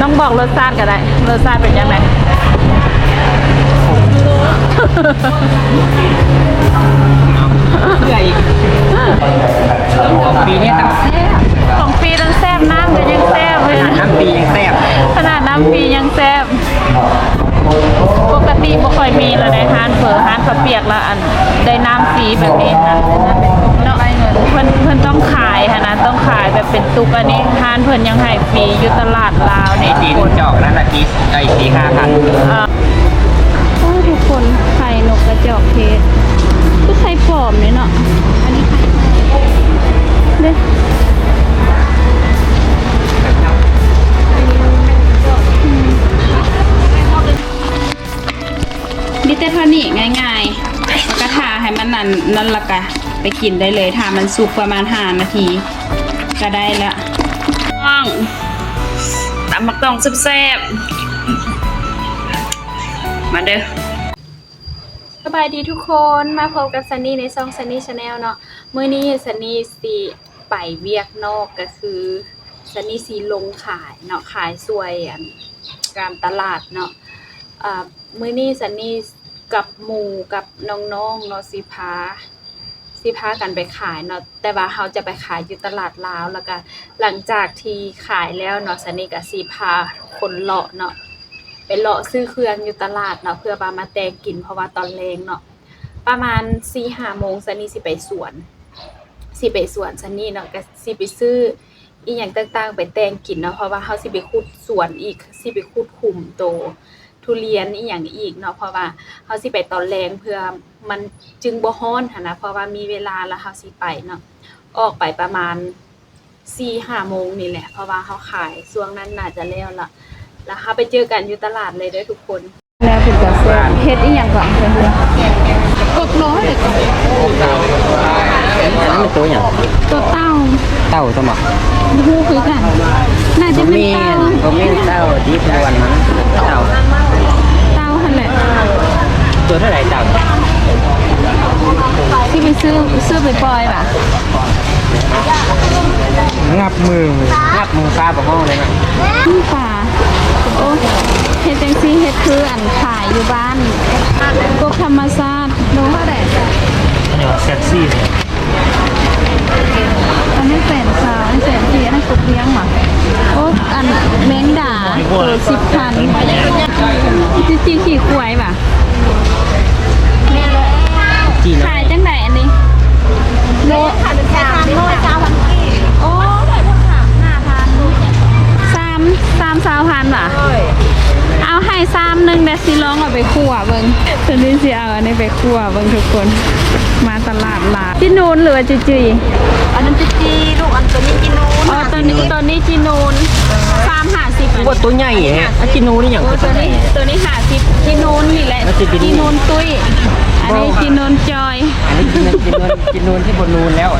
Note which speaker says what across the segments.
Speaker 1: น้องบอกรสชาติก็ได้รสชาติเป็นยังไง
Speaker 2: เพื่ออีกของปีนี้ตั้งแซ่บ
Speaker 1: ของปีตั้งแซ่บน้ำก็ยังแซ่บเลย
Speaker 2: น้ำปียังแซ่บ
Speaker 1: ขนาดน้ำปียังแซ่บ ปกติบ่ค่อยมีเลยในร้านเฝอร้านข้าวเปียกแล้วอันได้น้ำฟรีแบบนี้นะเนาะเพิ่นเพิ่นต้องขายค่ะนะต้องขายแบบเป็นตุกอันนี้ร้านเพิ่นยังให้ฟรีอยู่ตลาดลาว
Speaker 2: ไอ้
Speaker 1: นี่
Speaker 2: จี
Speaker 1: ทุ
Speaker 2: น
Speaker 1: กคน
Speaker 2: จอกนั่นละปีไอ้ปีห้าพัน
Speaker 1: นี้ง่ายๆแล้วก็ทาให้มันนั่นนั่นละกะไปกินได้เลยทามันสุกประมาณ5นาที ก็ได้ละต้องตำมักต้องแซ่บๆมาเด้อ
Speaker 3: สบายดีทุกคนมาพบกับซันนี่ในช่องซันนี่ชาแนลเนาะมื้อนี้ซันนี่สีไปเวียกนอกก็คือซันนี่สีลงขายเนาะขายสวยอันการตลาดเนาะอ่ามื้อนี้ซันนี่ กับหมู่กับน้องๆเนาะสิพาสิพากันไปขายเนาะแต่ว่าเขาจะไปขายอยู่ตลาดลาวแล้วก็หลังจากที่ขายแล้วเนาะซันนี่ก็สิพาคนเลาะเนาะไปเลาะซื้อเครื่องอยู่ตลาดเนาะเพื่อมามาแตงกินเพราะว่าตอนเลงเนาะประมาณสี่ห้าโมงซันนี่สิไปสวนสิไปสวนซันนี่เนาะก็สิไปซื้ออีหยังต่างๆ ไปแตงกินเนาะเพราะว่าเฮาสิไปขุดสวนอีกสิไปขุดคุมโต ทุเรียนอีหยังอีกเนาะเพราะว่าเฮาสิไปตอนแรงเพื่อมันจึงบ่ฮ้อนหั่นนะเพราะว่ามีเวลาแล้วเฮาสิไปเนาะออกไปประมาณสี่ห้าโมงนี่แหละ เพราะว่าเฮาขายช่วงนั้นน่าจะแล้วละแล้วค่ะไปเจอกันอยู่ตลาดเลยเด้วยทุกคน
Speaker 1: แล้วถึงจะแซ่บเฮ็ดอีหยังก่อนเพิ่นกดน้อยเลยก่อน
Speaker 2: อันนั้นมันตัวอย่าง
Speaker 1: ตัวเต้า
Speaker 2: เต้าสมอง
Speaker 1: ฮู้คือกันน่าจะเป็น
Speaker 2: มี
Speaker 1: เต้า
Speaker 2: ผมมีเต้าที่พวนมันเต้า
Speaker 1: เต้าหั่นแหละ
Speaker 2: ตัวเท่าไหร่เต้า
Speaker 1: ที่ไปซื้อซื้อไปปล่อยป่ะ
Speaker 2: งับมืองับมือฟ้าประห้องเลยนะ
Speaker 1: นี่ป่าโอ้เฮ็ดจังซี่เฮ็ดคืออันขายอยู่บ้านพวกธรรมชาติโลเท่าใด
Speaker 4: เนี่ยแซกซี่เนี่ย
Speaker 1: อันนี้แสนสาวอันนี้แสนสี่อันนั้นกบเลี้ยงหรอโอ้อันแมงดาตัวสิบพันจิจีขี่ควายป่ะ
Speaker 2: จีน
Speaker 1: ขายจังไดอันนี้โล
Speaker 3: สามโลจ้าพันกี่
Speaker 1: โอ้สามสามสาวพันว่ะเอาให้สามหนึ่งเดซิลองเอาไปคั่วเบิ่งตอนนี้สิเอาอันนี้ไปคั่วเบิ่งทุกคน มาตลาดลาจีนูนหรือว่าจีจี
Speaker 3: อันนั้นจะจีลูกอันตัวนี้กินนูน
Speaker 1: อ๋อตอนนี้ตอนนี้จีนูนสามห้าสิบอัน
Speaker 2: ว่า
Speaker 1: นี้
Speaker 2: ตัวใหญ่ฮะอาจินูนี่อย่าง
Speaker 1: โอ้ตัวนี้ตัวนี้ห้าสิบจีนูนนี่แหละ
Speaker 2: แล้วจีนูน
Speaker 1: จีนูนตุ้ยอันนี้จีนูนจอย
Speaker 2: อันนี้จินจินจินูนที่บนนูนแล้ว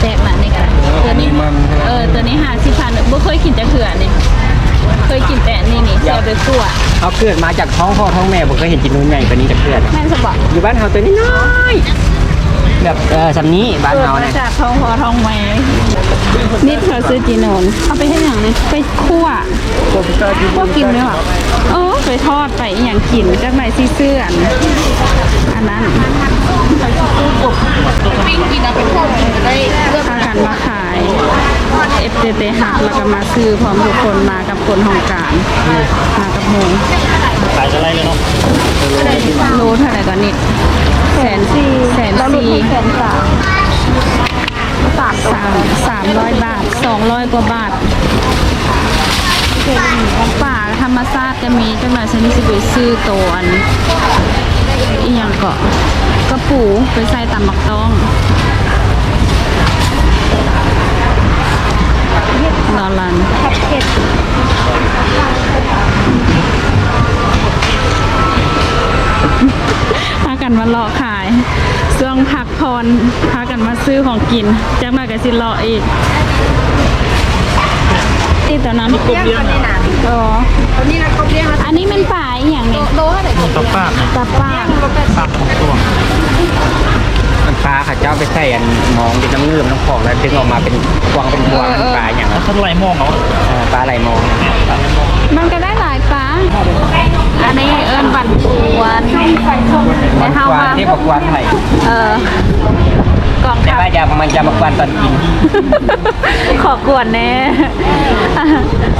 Speaker 1: แจกมานี่กันตัวนี้
Speaker 2: มัน
Speaker 1: เออตัวนี้ห้าสิบพันบ่เคยกินแต่เถื่อนี่ เคยกินแต่อันนี่นี่เจียวไปคั่ว
Speaker 2: เขาเกิดมาจากท้องพ่อท้องแม่ผมก็เห็นจินูนใหญ่กว่านี้จากเพื่อน
Speaker 1: แม่นสบอก
Speaker 2: อยู่บ้านเฮาตัวนี้น้อยแบบเออสำนี้บ้าน
Speaker 1: เกิด
Speaker 2: เฮา
Speaker 1: มา
Speaker 2: เนี่ย
Speaker 1: จากท้องพ่อท้องแม่นิดเขาซื้อจีโนนเอาไปให้อย่างนี้ไปคั่วคั่วกินไหมวะเออ ไปทอดไปอหย่างกินจากไหนซีเสื้ออันอันนั้น
Speaker 3: ปิ้งกินเอาไปพ่นได้เลือก
Speaker 1: พากันมาขาย FTT หักแล้วก็มาซื้อพร้อมทุกคนมากับคนของการมากับหมู
Speaker 4: ขายจะไรเลยเนาะ
Speaker 1: โลเท่าไหร่ก่อนนิดแสนสี่แสนสี่แสนสามสามสามร้อยบาทสองร้อยกว่าบาท ป่าธรรมชาติจะมีจังหวัดชนิดสิไปซื้อตวอันอีหยังเกาะกระปูไปใส่ตำหมักต้องนอนลัน
Speaker 3: เผ็ด
Speaker 1: พากันมาเลาะขายช่วงพักพรพากันมาซื้อของกินจักหน่อยก็สิเลาะอีก ตีตัวนั้น
Speaker 4: กบเลี้ยงอะ
Speaker 1: อ๋อ
Speaker 3: ตอนนี้นะกบเลี้ยง
Speaker 1: อันนี้มันป่าอย่างนี้
Speaker 3: โดอะไร
Speaker 4: ตับปลา
Speaker 1: ตับปา
Speaker 4: กปาตัว
Speaker 2: มันปลาค่ะเจ้าไปใส่อันมองดินน้ำเงื่อมน้ำของแล้วดึงออกมาเป็นพวงเป็นพวงปลาอย่างนั้น
Speaker 4: ไหลมองเห
Speaker 2: รอปลาไหลมอง
Speaker 4: มันก็ได้หลายปลาอันนี้เอิญ
Speaker 1: บันก
Speaker 2: วนใน
Speaker 1: เฮาวันที่
Speaker 2: บก
Speaker 1: วน
Speaker 2: ไหลเออ มันจะมากวนตอนกิน
Speaker 1: ขอกวนแน่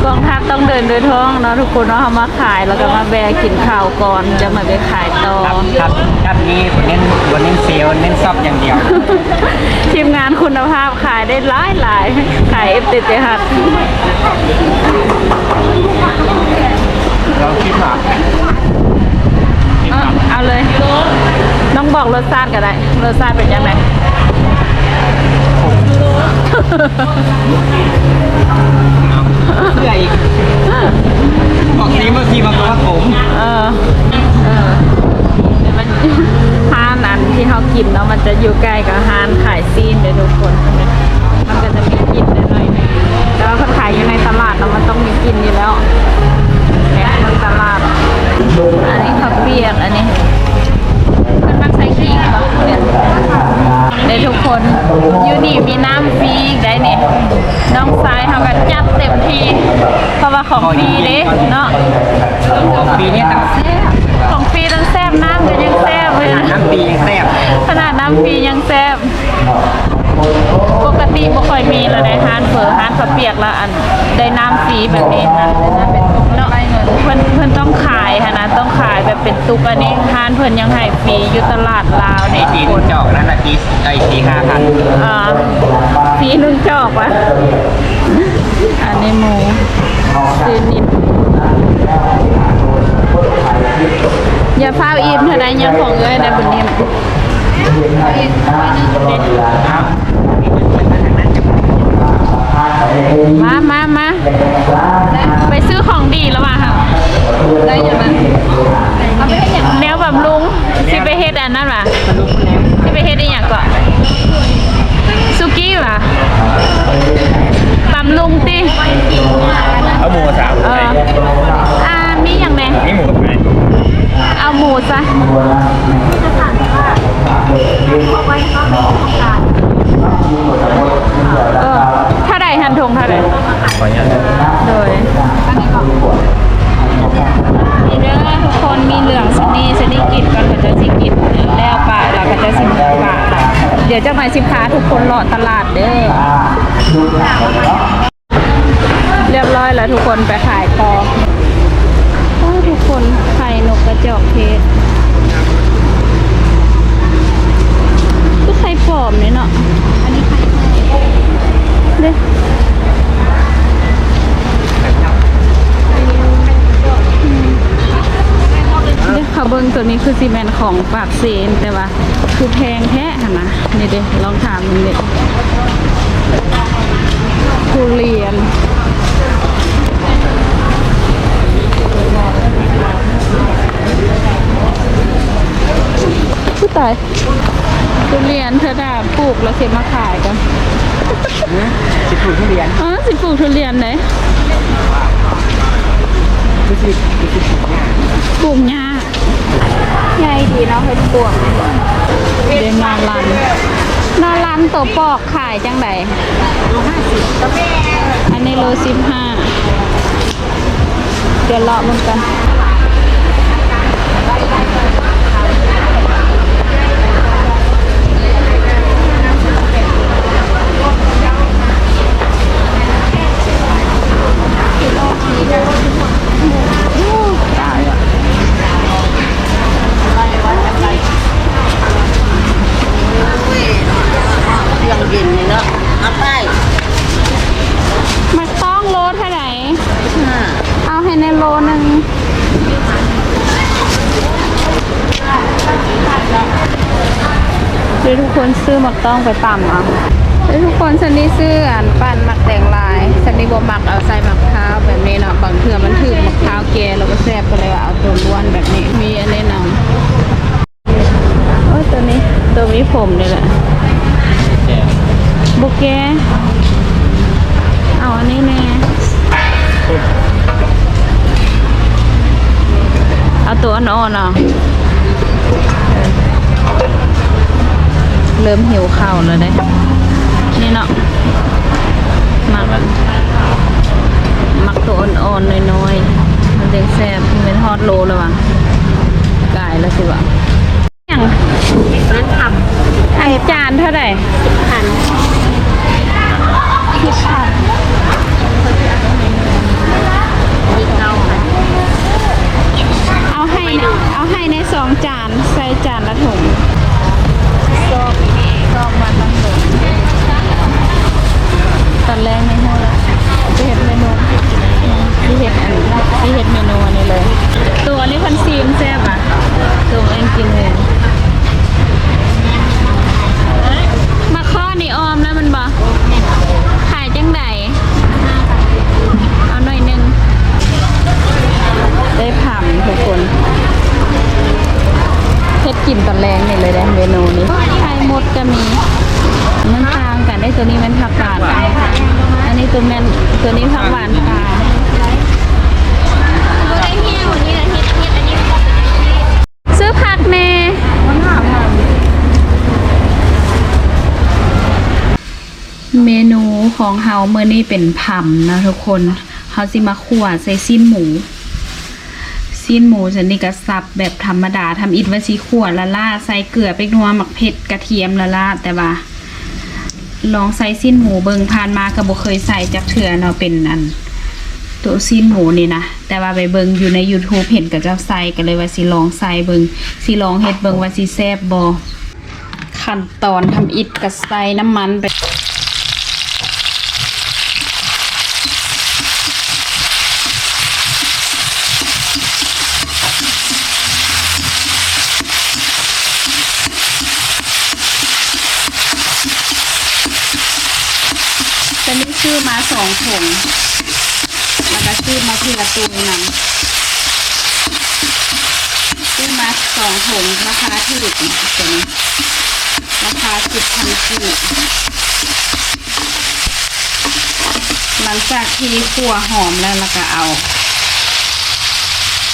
Speaker 1: กองทัพต้องเดินโดยท้องเนาะทุกคนเนาะเอามาขายแล้วก็มาแบกกินข้าวก่อนจะมาไปขายต่อ
Speaker 2: ครับครับครับนี้เน้นบนเน้นเซลล์เน้นซอบอย่างเดียว
Speaker 1: ทีมงานคุณภาพขายได้หลายหลายขายเอฟติเจฮัด
Speaker 4: เราคิดหนัก
Speaker 1: เอาเอาเลย น้องบอกรสชาติก็ได้รสชาติเป็นยังไง อยูนี่มีน้ำฟรีอีกได้เนี่ยน้องซ้ายเขาก็จัดเต็มที่ เพราะว่าของฟรีเด้เนาะ
Speaker 2: ของปีนี้ตั้งแซ่บ
Speaker 1: ของฟรีตั้งแซ่บน้ำก็ยังแซ่บเลย
Speaker 2: น้ำปียังแซ่บ
Speaker 1: ขนาดน้ำฟรียังแซ่บปกติบ่ค่อยมีแล้วในร้านเฝอร้านข้าวเปียกแล้วอันได้น้ำฟรีแบบนี้นะเนาะเพิ่นเพิ่นต้องขายค่ะนะต้องขายแบบเป็นตุกอันนี้ร้านเพิ่นยังให้ฟรีอยู่ตลาดลาว
Speaker 2: ไอ้
Speaker 1: เนี่ย
Speaker 2: จีนจอกนั่นน่ะจีไอ้จีห้าพัน
Speaker 1: อ่าฟรีหนึ่งจอกวะอันนี้หมูซื้อนิดอย่าพาอิ่มเท่าใดยังของเอ้ยได้บุญนิ่ม
Speaker 2: ครับ
Speaker 1: มามามาไปซื้อของดีแล้วมาค่ะได้ยังไงแนวแบบลุงที่ไปเฮ็ดอันนั้นว่ะที่ไปเฮ็ดอีหยังก่อนซุกี้ว่ะ
Speaker 4: เรี
Speaker 1: ยบร้อยแล้วทุกคนไปขายของโอ้ทุกคนไข่นกกระจอกเทศก็ไข่ปลอมเนี่ยเนาะ อันนี้ไข่เด้เดี๋ยวเขาเบิ้งตัวนี้คือซีเมนของปากเซนแต่ว่า คือแพงแท้หั่นนะนี่เด้ลองถามมันเด้ ทุเรียนผู้ตายทุเรียนเธอด่าปลูกแล้วเสียมาขายกัน
Speaker 2: สิบถุงทุเรียน
Speaker 1: อ๋อสิปลูกทุเรียนไหน
Speaker 2: รู้สึกรู้สึกถูกงาน
Speaker 1: ปลูกหญ้า
Speaker 3: ใหญ่ดีเนาะเฮ็ดปวง
Speaker 1: เดนนาลัน นอลันตัวปอกขายจังไดอันนี้โลสิบห้าเดี๋ยวเลาะมันกัน มักต้องโลเท่าไหร่เอาให้ในโลหนึ่งเดี๋ยวทุกคนซื้อหมักต้องไปต่ำเอาเดี๋ยวทุกคนสันนี้ซื้ออันปั่นหมักแตงลายสันนี้บ่หมักเอาใส่หมักพร้าวแบบนี้เนาะบางเทื่อมันถึกหมักพร้าวแก่แล้วก็แซ่บก็เลยว่าเอาตัวล้วนแบบนี้มีอันนี้นำโอ้ยตัวนี้ตัวมีผมนี่แหละ บุกแกเอาอันนี้แน่เอาตัวอ่อนๆเอาเออเริ่มหิวข้าวแล้วเด้ นี่เนาะมักมักตัวอ่อนๆน้อยๆ มันจะแซ่บเป็นฮอตโลแล้วว่ะกายแล้วสิวะอย่าง
Speaker 3: นั่นท
Speaker 1: อันจานเท่าไหร่
Speaker 3: สิบพันสิบพันมีเก้าพัน
Speaker 1: เอาให้เอาให้ในสองจานใส่จานละถุง
Speaker 3: ซอกซอกมันละหนึ่ง
Speaker 1: ตอนแรกไม่ให้จะเห็ดเมนูที่เห็ดอันที่เห็ดเมนูอันนี้เลย ตัวนี้พันซีมแซ่บอะตัวเองกินเองมาข้อนี่ออมแล้วมันบอขายจังไดเอาหน่อยหนึง ได้ผ่ำทุกคนเฮ็ดกินตอน แรงนี่เลยนะเมนูนี้ไข่มดก็มีมันต่างกันได้ตัวนี้มันผักหวานอันนี้ตัวแมนตัวนี้ผักหวานปลาซื้อผักแน่เมนูของเฮาเมื่อนี้เป็นผัมนะทุกคนเฮาสิมาขั่วใส่ซีนหมู ซีนหมูฉันนี่ก็สับแบบธรรมดาทำอิดว่าสีขั่วละล่าใส่เกลือไปนัวหมักเผ็ดกระเทียมละล่าแต่ว่า ลองใส่สิ้นหมูเบิงผ่านมาก็บ่เคยใส่จักเถื่อเนาะเป็นอัน ตัวสิ้นหมูนี่นะแต่ว่าไปเบิงอยู่ใน YouTube เห็นกับเจ้าใส่ก็เลยว่าสิลองใส่เบิงสิลองเฮ็ดเบิงว่าสิแซ่บบ่ขั้นตอนทำอิดกับใส่น้ำมันไป ตอนนี้ซื้อมาสองถุงแล้วก็ซื้อมาทีละตัวนั้นซื้อมาสองถุงราคาถูกตัวนี้ราคาสิบพันกีบหลังจากที่คั่วหอมแล้วเราก็เอา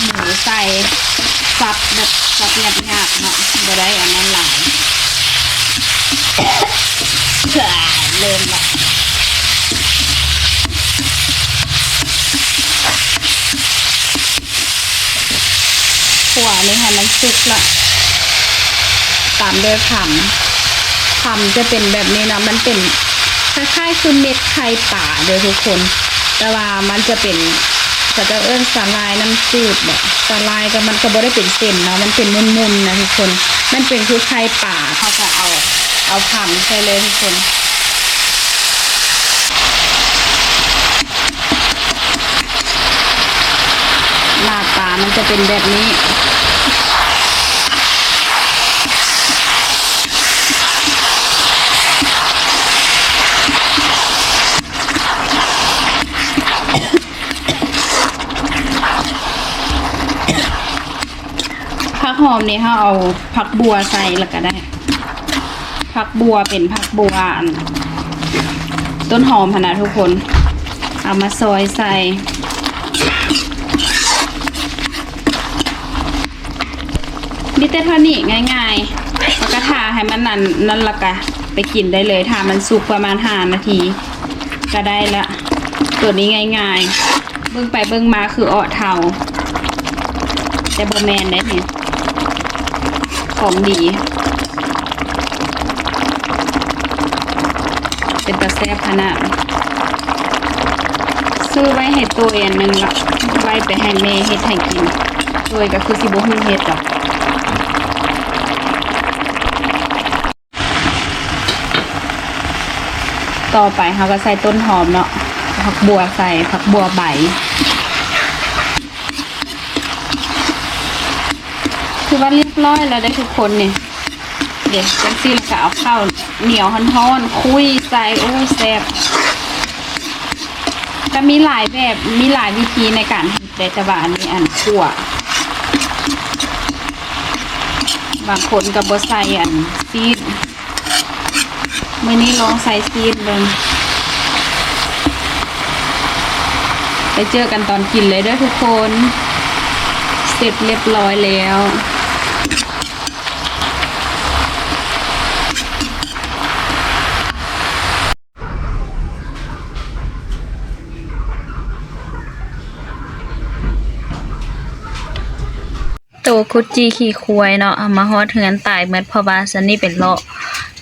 Speaker 1: หมูใส่สับแบบสับหยาบๆเนาะบ่ได้อันนั้นหลายเริ่มละ สุกละตามด้วยผำผำจะเป็นแบบนี้นะมันเป็นคล้ายๆคือเม็ดไข่ป่าเด้อทุกคน แต่ว่ามันจะเป็นก็จะเอิ้นสาลายน้ำจืดแบบสาลายก็มันก็บ่ได้เป็นเส้นเนาะมันเป็นมุนๆนะทุกคน มันเป็นคือไข่ป่าเขาจะเอาเอาผำใส่เลยทุกคนหน้าตามันจะเป็นแบบนี้ หอมนี่เขาเอาผักบัวใส่แล้วก็ได้ ผักบัวเป็นผักบัวต้นหอมพนะทุกคน เอามาซอยใส่มิแต่เท่านี้ง่ายๆแล้วก็ทาให้มันนั่นนั่นละกะไปกินได้เลยทามันสุกประมาณห้านาที ก็ได้ละ ตัวนี้ง่ายๆ เบิ่งไปเบิ่งมาคืออ้อเทาแต่บแมนได้เนี่ย ของดี เป็นตะแซ่บขนาดซื้อไว้ให้ตัวอันหนึ่งละไว้ไปให้แม่เฮ็ดให้กินตัวก็คือสิบ่ฮู้เฮ็ดดอกต่อไปเขาก็ใส่ต้นหอมเนาะผักบัวใส่ผักบัวใบ คือว่าเรียบร้อยแล้วได้ทุกคนเนี่ยเดี๋ยวจังซี่แล้วก็เอาข้าวเหนียวฮ้อนๆคุยใส่โอ้แซ่บก็มีหลายแบบมีหลายวิธีในการเฮ็ดแต่แต่ว่าอันนี้อันขั่วบางคนกับบใส่อันซีดมื่อนี้ลองใส่ซีดเลยไปเจอกันตอนกินเลยด้อทุกคน เสร็จเรียบร้อยแล้ว ตัวคุดจีขี่ควายเนาะเอามาฮอดเฮือนตายเมือนพราะว่าซันนี่เป็นเลาะ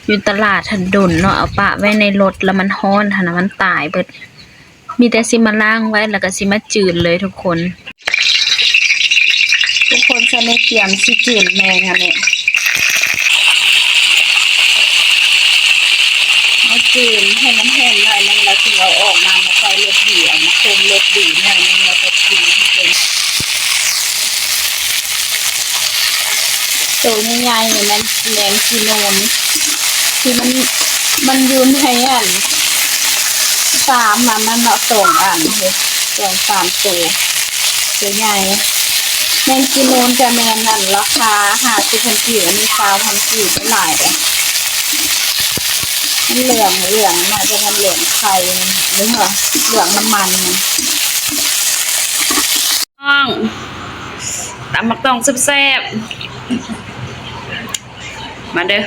Speaker 1: อยู่ตลาดทันดนเนาะเอาปะไว้ในรถแล้วมันฮ้อนหันะมันตายเบิด มีแต่สิมาล้างไว้แล้วก็สิมาจืดเลยทุกคน ทุกคนซันนี่เตรียมสิจืดแมงค่ะเนี่ยเอาจืดให้มันแห้งหน่อยนึงแล้วถึงเอาออกมามาใส่รสดีเอามาคงรสดีหน่อยนึงแล้วก็กินทุกคน ตัวใหญ่ๆเนี่ยมันแมงจีโนนที่มันมันยืนให้อันสามมามันเนาะสองอันเลยสองสามตัวตัวใหญ่แมงจีโนนจะแมงนั่นราคาห้าสิบพันกีบอันนี้สาวพันกีบเป็นหลายเลยมันเหลืองเหลืองน่าจะมันเหลืองไข่หรือเหรอเหลืองน้ำมันนต้องตำมักตองแซ่บ มาเด้อ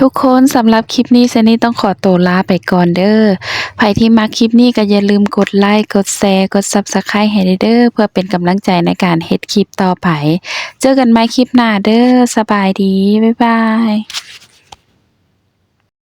Speaker 5: ทุกคนสำหรับคลิปนี้เซนนี่ต้องขอตัวลาไปก่อนเด้อใครที่มาคลิปนี้ก็อย่าลืมกดไลค์กดแชร์กด Subscribe ให้เด้อเพื่อเป็นกำลังใจในการเฮ็ดคลิปต่อไป เจอกันใหม่คลิปหน้าเด้อสบายดี บ๊ายบาย